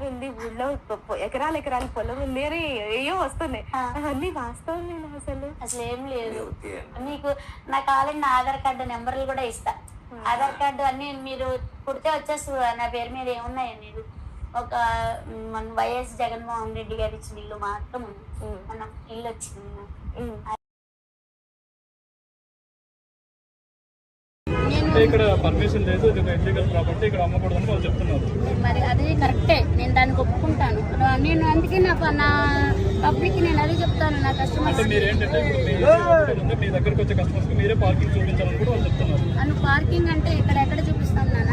Car ఉంది ఊళ్ళో ఎకరాల ఎకరాల పొలం ఉంది అని ఏయో వస్తున్నాయి. ఆ. అవన్నీ వాస్తవం నేను అసలు. అసలు ఏం లేదు మీకు నాకు కావాలంటే నా ఆధార్ కార్డు నెంబర్లు కూడా ఇస్తా. ఆధార్ కార్డు అన్ని మీరు పుడితే వచ్చేస్తుంది నా పేరు మీద ఏమున్నాయి ఒక మన వైఎస్ జగన్మోహన్ రెడ్డి గారు ఇచ్చిన ఇల్లు మాత్రం మన ఇల్లు వచ్చింది ఇక్కడ పర్మిషన్ లేదు ఇది ఒక ఇల్లీగల్ ప్రాపర్టీ ఇక్కడ అమ్మకూడదని వాళ్ళు చెప్తున్నారు. మరి అది కరెక్టే నేను అందుకే నాకు నా పబ్లిక్ నేను అదే చెప్తాను నా అంటే కస్టమర్స్ మీరు ఏంటంటే ఇప్పుడు మీ ఇక్కడ ఉంది, మీ దగ్గరకు వచ్చే కస్టమర్స్ మీరే పార్కింగ్ చూపించాలని కూడా వాళ్ళు చెప్తున్నారు. అను పార్కింగ్ అంటే ఇక్కడ ఎక్కడ చూపిస్తాను నాన్న?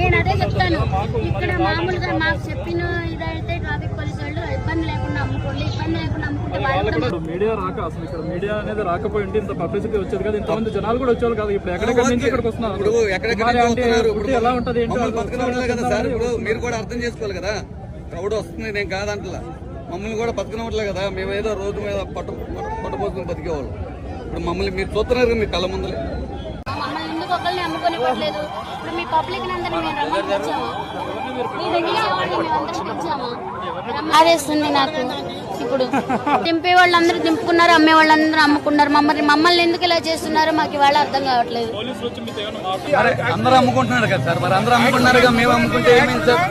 నేను అదే చెప్తాను. ఇక్కడ మామూలుగా మాకు చెప్పిన ఇదైతే ట్రాఫిక్ పోలీసు వాళ్ళు ఇబ్బంది లేకుండా అమ్ముకోండి ఇబ్బంది లేకుండా అమ్ముకుంటే వాళ్ళు మీడియా రాక అసలు ఇక్కడ మీడియా అనేది రాకపోయి ఉంటే ఇంత పబ్లిసిటీ వచ్చేది కదా. ఇంతమంది జనాలు కూడా వచ్చేవాళ్ళు కాదు. ఇప్పుడు ఎక్కడెక్కడి నుంచి ఇక్కడికి వస్తున్నారు? ఎలా ఉంటది ఏంటి. మీరు కూడా అర్థం చేసుకోవాలి కదా. క్రౌడ్ వస్తుంది నేను కాదంటలా. మమ్మల్ని కూడా బతికినట్లే కదా మేమేదో రోడ్డు మీద పట్టు పట్టుపోతుని బతికేవాళ్ళం. ఇప్పుడు మమ్మల్ని మీరు చూస్తున్నారు మీ కళ్ళ ముందలే. ఒకరిని అమ్ముకోనివ్వట్లేదు ఇప్పుడు మీ పబ్లిక్ అందరినీ మేము రమ్మని పిలిచాము మీ దగ్గర వాళ్ళని మేము అందరం పిలిచాము అదేస్తుంది నాకు ఇప్పుడు దింపే వాళ్ళందరూ దింపుకున్నారు అమ్మే వాళ్ళందరూ అమ్ముకున్నారు మమ్మల్ని మమ్మల్ని ఎందుకు ఇలా చేస్తున్నారో మాకు ఇవాళ అర్థం కావట్లేదు అందరూ అమ్ముకుంటున్నారు కదా సార్ మరి అందరూ అమ్ముకుంటున్నారు కదా మేము అమ్ముకుంటే ఏమైంది సార్